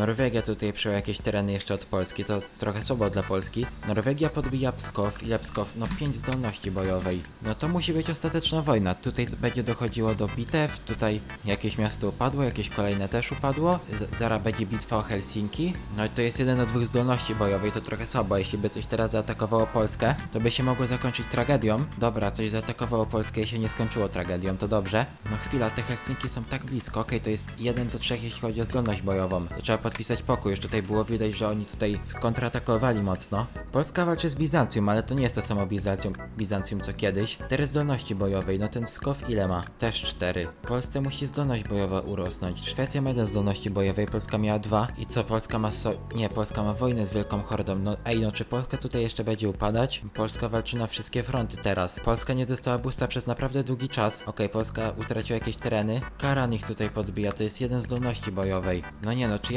Norwegia tutaj przyjęła jakieś tereny jeszcze od Polski, to trochę słabo dla Polski. Norwegia podbija Pskow, ile Pskow? No 5 zdolności bojowej. No to musi być ostateczna wojna. Tutaj będzie dochodziło do bitew, tutaj jakieś miasto upadło, jakieś kolejne też upadło. Z zaraz będzie bitwa o Helsinki. No i to jest jeden od dwóch zdolności bojowej, to trochę słabo. Jeśli by coś teraz zaatakowało Polskę, to by się mogło zakończyć tragedią. Dobra, coś zaatakowało Polskę i się nie skończyło tragedią, to dobrze. No chwila, te Helsinki są tak blisko, okej, to jest 1 do 3 jeśli chodzi o zdolność bojową. To trzeba podpisać pokój, już tutaj było widać, że oni tutaj skontratakowali mocno. Polska walczy z Bizancjum, ale to nie jest to samo Bizancjum, Bizancjum co kiedyś. 4 zdolności bojowej, no ten Pskow ile ma? Też 4. Polsce musi zdolność bojowa urosnąć. Szwecja ma 1 zdolności bojowej, Polska miała 2. I co, Polska ma so... Nie, Polska ma wojnę z Wielką Hordą. No ej, no czy Polska tutaj jeszcze będzie upadać? Polska walczy na wszystkie fronty teraz. Polska nie dostała boosta przez naprawdę długi czas. Okej, Polska utraciła jakieś tereny. Karan ich tutaj podbija, to jest jeden zdolności bojowej. No nie no, czy ja